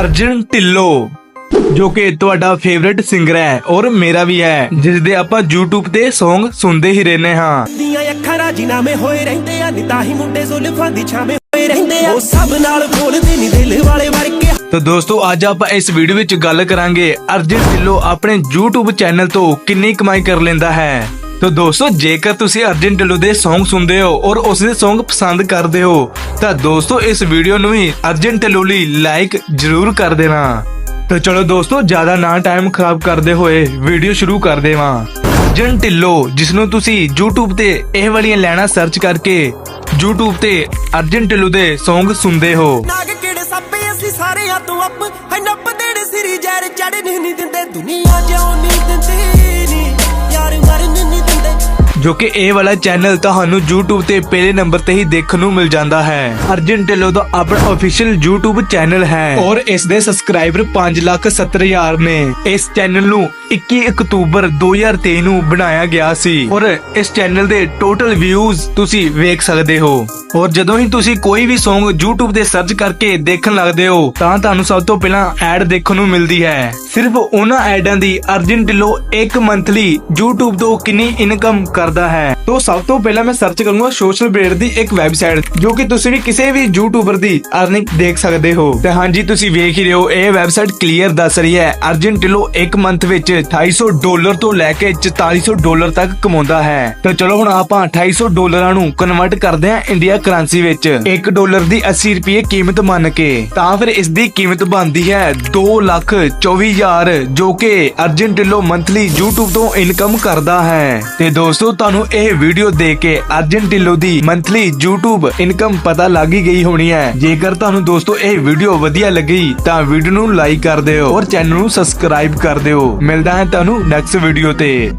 ਅਰਜਨ ਢਿੱਲੋਂ ਜੋ ਕਿ ਤੁਹਾਡਾ ਫੇਵਰਿਟ ਸਿੰਗਰ ਹੈ ਔਰ ਮੇਰਾ ਵੀ ਹੈ ਜਿਸ ਦੇ ਆਪਾਂ YouTube ਤੇ Song ਸੁਣਦੇ ਹੀ ਰਹਿੰਦੇ ਹਾਂ। ਦੀਆਂ ਅੱਖਾਂ ਰਾਜੀਨਾਮੇ ਹੋਏ ਰਹਿੰਦੇ ਆ ਨੀ ਤਾਂ ਹੀ ਮੁੰਡੇ ਜ਼ੁਲਫਾਂ ਦੀ ਛਾਵੇਂ ਹੋਏ ਰਹਿੰਦੇ ਆ। ਉਹ ਸਭ ਨਾਲ ਬੋਲਦੇ ਨੀ ਦਿਲ ਵਾਲੇ ਵਰਗੇ ਤਾਂ ਦੋਸਤੋ ਅੱਜ ਆਪਾਂ ਇਸ ਵੀਡੀਓ ਵਿੱਚ ਗੱਲ ਕਰਾਂਗੇ ਅਰਜਨ ਢਿੱਲੋਂ ਆਪਣੇ YouTube ਚੈਨਲ ਤੋਂ ਕਿੰਨੀ ਕਮਾਈ ਕਰ ਲੈਂਦਾ ਹੈ। ਤਾਂ ਦੋਸਤੋ, ਜੇਕਰ ਤੁਸੀਂ ਅਰਜਨ ਢਿੱਲੋਂ ਦੇ Song ਸੁਣਦੇ ਹੋ ਔਰ ਉਸ ਦੇ Song ਪਸੰਦ ਕਰਦੇ ਹੋ, ਤਾਂ ਦੋਸਤੋ, ਇਸ ਵੀਡੀਓ ਨੂੰ ਵੀ ਅਰਜਨ ਢਿੱਲੋਂ ਲਈ ਲਾਈਕ ਜ਼ਰੂਰ ਕਰ ਦੇਣਾ। ਤਾਂ ਚਲੋ ਦੋਸਤੋ, ਜ਼ਿਆਦਾ ਨਾ ਟਾਈਮ ਖਰਾਬ ਕਰਦੇ ਹੋਏ ਵੀਡੀਓ ਸ਼ੁਰੂ ਕਰ ਦੇਵਾਂ। ਅਰਜਨ ਢਿੱਲੋਂ ਜਿਸ ਨੂੰ ਤੁਸੀਂ YouTube ਤੇ ਇਹ ਵਾਲੀਆਂ ਲੈਣਾ ਸਰਚ ਕਰਕੇ YouTube ਤੇ ਅਰਜਨ ਢਿੱਲੋਂ ਦੇ Song ਸੁਣਦੇ ਹੋ। ਨਾਗ ਕਿਹੜੇ ਸੱਪੇ ਅਸੀਂ ਸਾਰਿਆਂ ਤੋਂ ਅੱਪ ਨੱਪ ਦੇਣੇ, ਸਿਰੀ ਜ਼ਹਿਰ ਚੜਨ ਨਹੀਂ ਦਿੰਦੇ, ਦੁਨੀਆ ਜੋ ਕਿ ਇਹ ਵਾਲਾ ਚੈਨਲ ਤੁਹਾਨੂੰ YouTube ਤੇ ਪਹਿਲੇ ਨੰਬਰ ਤੇ ਹੀ ਦੇਖਣ ਨੂੰ ਮਿਲ ਜਾਂਦਾ ਹੈ। ਅਰਜਨ ਢਿੱਲੋਂ ਦਾ ਆਪਣਾ ਅਫੀਸ਼ੀਅਲ YouTube ਚੈਨਲ ਹੈ। ਔਰ ਇਸ ਦੇ ਸਬਸਕ੍ਰਾਈਬਰ 570000 ਨੇ। ਇਸ ਚੈਨਲ ਨੂੰ 21 ਅਕਤੂਬਰ 2023 ਨੂੰ ਬਣਾਇਆ ਗਿਆ ਸੀ। ਔਰ ਇਸ ਚੈਨਲ ਦੇ ਟੋਟਲ ਵਿਊਜ਼ ਤੁਸੀਂ ਵੇਖ ਸਕਦੇ ਹੋ। ਔਰ ਜਦੋਂ ਹੀ ਤੁਸੀਂ ਕੋਈ ਵੀ Song YouTube ਤੇ ਸਰਚ ਕਰਕੇ ਦੇਖਣ ਲੱਗਦੇ ਹੋ, ਤਾਂ ਤੁਹਾਨੂੰ ਸਭ ਤੋਂ ਪਹਿਲਾਂ ਐਡ ਦੇਖਣ ਨੂੰ ਮਿਲਦੀ ਹੈ। ਸਿਰਫ ਉਹਨਾਂ ਐਡਾਂ ਦੀ ਅਰਜਨ ਢਿੱਲੋਂ ਇੱਕ ਮੰਥਲੀ YouTube ਤੋਂ ਕਿੰਨੀ ਇਨਕਮ ਕਰ ਕਰਦਾ ਹੈ। ਤੋਂ ਸਭ ਤੋਂ ਪਹਿਲਾਂ ਮੈਂ ਸਰਚ ਕਰੂੰਗਾ ਸੋਸ਼ਲ ਬ੍ਰੇਡ ਦੀ ਇੱਕ ਵੈਬਸਾਈਟ ਜੋ ਕਿ ਤੁਸੀਂ ਕਿਸੇ ਵੀ YouTuber ਦੀ ਅਰਨਿੰਗ ਦੇਖ ਸਕਦੇ ਹੋ। ਤੇ ਹਾਂਜੀ, ਤੁਸੀਂ ਵੇਖ ਹੀ ਰਹੇ ਹੋ, ਇਹ ਵੈਬਸਾਈਟ ਕਲੀਅਰ ਦੱਸ ਰਹੀ ਹੈ। ਅਰਜਨ ਢਿੱਲੋਂ ਇੱਕ ਮੰਥ ਵਿੱਚ 250 ਡਾਲਰ ਤੋਂ ਲੈ ਕੇ 4400 ਡਾਲਰ ਤੱਕ ਕਮਾਉਂਦਾ ਹੈ। ਤਾਂ ਚਲੋ ਹੁਣ ਆਪਾਂ 250 ਡਾਲਰਾਂ ਨੂੰ ਕਨਵਰਟ ਕਰਦੇ ਹਾਂ ਇੰਡੀਆ ਕਰੰਸੀ ਵਿੱਚ। 1 ਡਾਲਰ ਦੀ 80 ਰੁਪਏ ਕੀਮਤ ਮੰਨ ਕੇ। ਤਾਂ ਫਿਰ ਇਸ ਦੀ ਕੀਮਤ ਬਣਦੀ ਹੈ 2 ਲੱਖ 24000 ਜੋ ਕਿ ਅਰਜਨ ਢਿੱਲੋਂ ਮੰਥਲੀ YouTube ਤੋਂ ਇਨਕਮ ਕਰਦਾ ਹੈ। ਤੇ ਦੋਸਤੋ ਤੁਹਾਨੂੰ ਇਹ ਵੀਡੀਓ ਦੇਖ ਕੇ ਅਰਜਨ ਢਿੱਲੋਂ ਦੀ ਮੰਥਲੀ YouTube ਇਨਕਮ ਪਤਾ ਲੱਗ ਹੀ ਗਈ ਹੋਣੀ ਹੈ। ਜੇਕਰ ਤੁਹਾਨੂੰ ਦੋਸਤੋ ਇਹ ਵੀਡੀਓ ਵਧੀਆ ਲੱਗੀ, ਤਾਂ ਵੀਡੀਓ ਨੂੰ ਲਾਈਕ ਕਰ ਦਿਓ ਔਰ ਚੈਨਲ ਨੂੰ ਸਬਸਕ੍ਰਾਈਬ ਕਰ ਦਿਓ। ਮਿਲਦਾ ਹੈ ਤੁਹਾਨੂੰ ਨੈਕਸਟ ਵੀਡੀਓ ਤੇ।